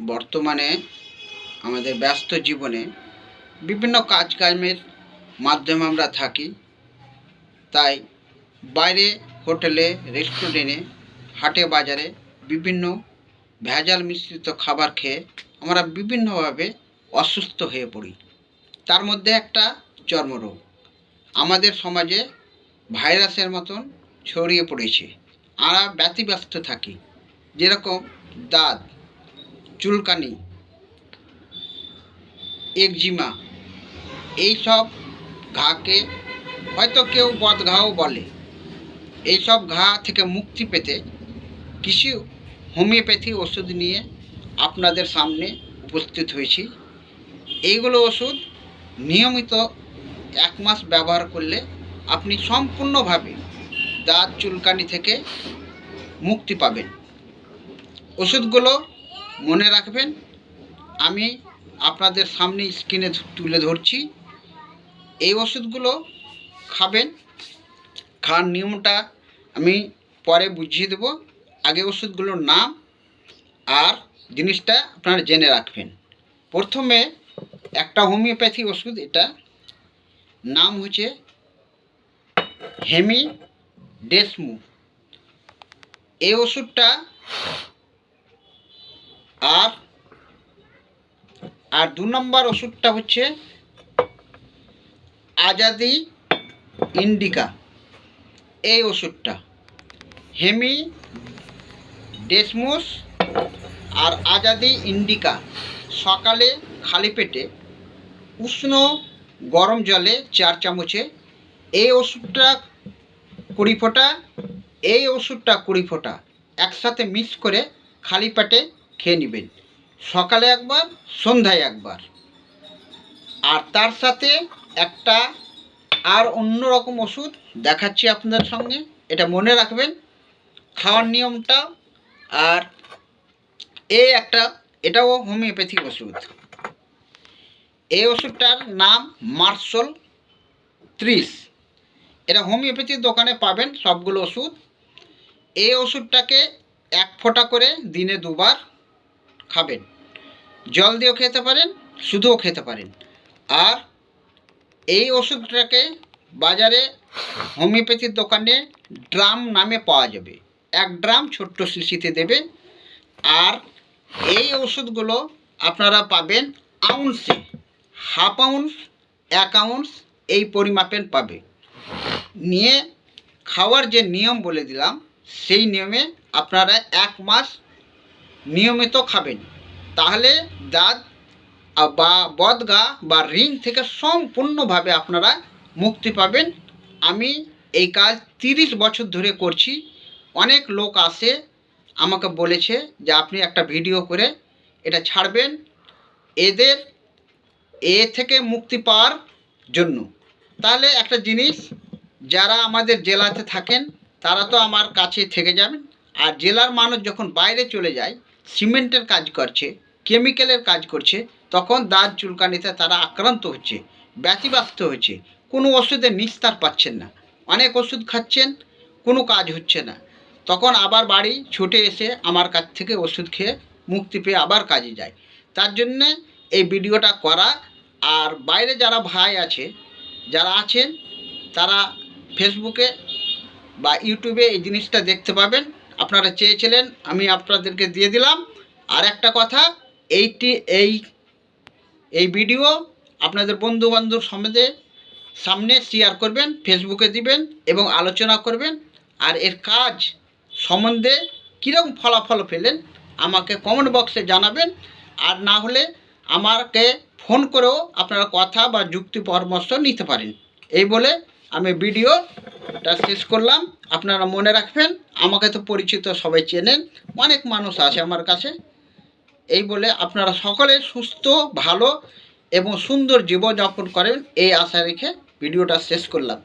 বর্তমানে আমাদের ব্যস্ত জীবনে বিভিন্ন কাজকর্মের মাধ্যমে আমরা থাকি। তাই বাইরে হোটেলে, রেস্টুরেন্টে, হাটে, বাজারে বিভিন্ন ভেজাল মিশ্রিত খাবার খেয়ে আমরা বিভিন্নভাবে অসুস্থ হয়ে পড়ি। তার মধ্যে একটা চর্মরোগ। আমাদের সমাজে ভাইরাসের মতন ছড়িয়ে পড়েছে। আমরা ব্যতিব্যস্ত থাকি। যেরকম দাঁত, চুলকানি, একজিমা, এইসব ঘাকে হয়তো কেউ বদঘাও বলে। এইসব ঘা থেকে মুক্তি পেতে কিছু হোমিওপ্যাথি ওষুধ নিয়ে আপনাদের সামনে উপস্থিত হয়েছি। এইগুলো ওষুধ নিয়মিত এক মাস ব্যবহার করলে আপনি সম্পূর্ণভাবে দাঁত চুলকানি থেকে মুক্তি পাবেন। ওষুধগুলো মনে রাখবেন। আমি আপনাদের সামনে স্ক্রিনে তুলে ধরছি। এই ওষুধগুলো খাবেন। খাওয়ার নিয়মটা আমি পরে বুঝিয়ে দেবো। আগে ওষুধগুলোর নাম আর জিনিসটা আপনারা জেনে রাখবেন। প্রথমে একটা হোমিওপ্যাথি ওষুধ, এটা নাম হচ্ছে হেমি ডেসমু এই ওষুধটা আর আর দু নম্বর ওষুধটা হচ্ছে আজাদি ইন্ডিকা। এই ওষুধটা। হেমি, ডেসমুস আর আজাদি ইন্ডিকা সকালে খালি পেটে, উষ্ণ গরম জলে চার চামচে। এই ওষুধটা কুড়ি ফোঁটা, এই ওষুধটা কুড়ি ফোঁটা। একসাথে মিক্স করে খালি পেটে খেয়ে নেবেন। সকালে একবার, সন্ধ্যায় একবার। আর তার সাথে একটা আর অন্য রকম ওষুধ দেখাচ্ছি আপনাদের সঙ্গে। এটা মনে রাখবেন, খাওয়ার নিয়মটা। আর এই একটা, এটাও হোমিওপ্যাথি ওষুধ। এই ওষুধটার নাম মার্শল ত্রিশ। এটা হোমিওপ্যাথির দোকানে পাবেন সবগুলো ওষুধ। এই ওষুধটাকে এক ফোঁটা করে দিনে দুবার খাবেন। জল দিয়েও খেতে পারেন শুধুও খেতে পারেন। আর এই ওষুধটাকে বাজারে হোমিওপ্যাথির দোকানে ড্রাম নামে পাওয়া যাবে। এক ড্রাম ছোট্ট শিশিতে দেবে। আর এই ওষুধগুলো আপনারা পাবেন আউন্সে। হাফ আউন্স, এক আউন্স এই পরিমাপের পাবে। নিয়ে খাওয়ার যে নিয়ম বলে দিলাম, সেই নিয়মে আপনারা এক মাস নিয়মিত খাবেন। তাহলে দাঁত বা বদগা বা রিং থেকে সম্পূর্ণভাবে আপনারা মুক্তি পাবেন। আমি এই কাজ তিরিশ বছর ধরে করছি। অনেক লোক আসে আমাকে বলেছে যে আপনি একটা ভিডিও করে এটা ছাড়বেন এদের এ থেকে মুক্তি পাওয়ার জন্য। তাহলে একটা জিনিস যারা আমাদের জেলাতে থাকেন, তারা তো আমার কাছে থেকে যাবেন। আর জেলার মানুষ যখন বাইরে চলে যায়, সিমেন্টের কাজ করছে, কেমিক্যালের কাজ করছে, তখন দাঁত চুলকানিতে তারা আক্রান্ত হচ্ছে, ব্যতিব্যস্ত হচ্ছে। কোনো ওষুধের নিস্তার পাচ্ছেন না। অনেক ওষুধ খাচ্ছেন, কোনো কাজ হচ্ছে না। তখন আবার বাড়ি ছুটে এসে আমার কাছ থেকে ওষুধ খেয়ে মুক্তি পেয়ে আবার কাজে যায়। তার জন্যে এই ভিডিওটা করা। আর বাইরে যারা ভাই আছে, যারা আছেন, তারা ফেসবুকে বা ইউটিউবে এই জিনিসটা দেখতে পাবেন। আপনারা চেয়েছিলেন, আমি আপনাদেরকে দিয়ে দিলাম। আর একটা কথা, এইটি, এই এই ভিডিও আপনাদের বন্ধু বান্ধব সমেতে সামনে শেয়ার করবেন ফেসবুকে দিবেন এবং আলোচনা করবেন। আর এর কাজ সম্বন্ধে কীরকম ফলাফল পেলেন, আমাকে কমেন্ট বক্সে জানাবেন। আর না হলে আমাকে ফোন করেও আপনারা কথা বা যুক্তি পরামর্শ নিতে পারেন। এই বলে আমি ভিডিওটা শেষ করলাম। আপনারা মনে রাখবেন, আমাকে তো পরিচিত সবাই চেনেন, অনেক মানুষ আছে আমার কাছে। এই বলে আপনারা সকলে সুস্থ, ভালো এবং সুন্দর জীবনযাপন করেন, এই আশা রেখে ভিডিওটা শেষ করলাম।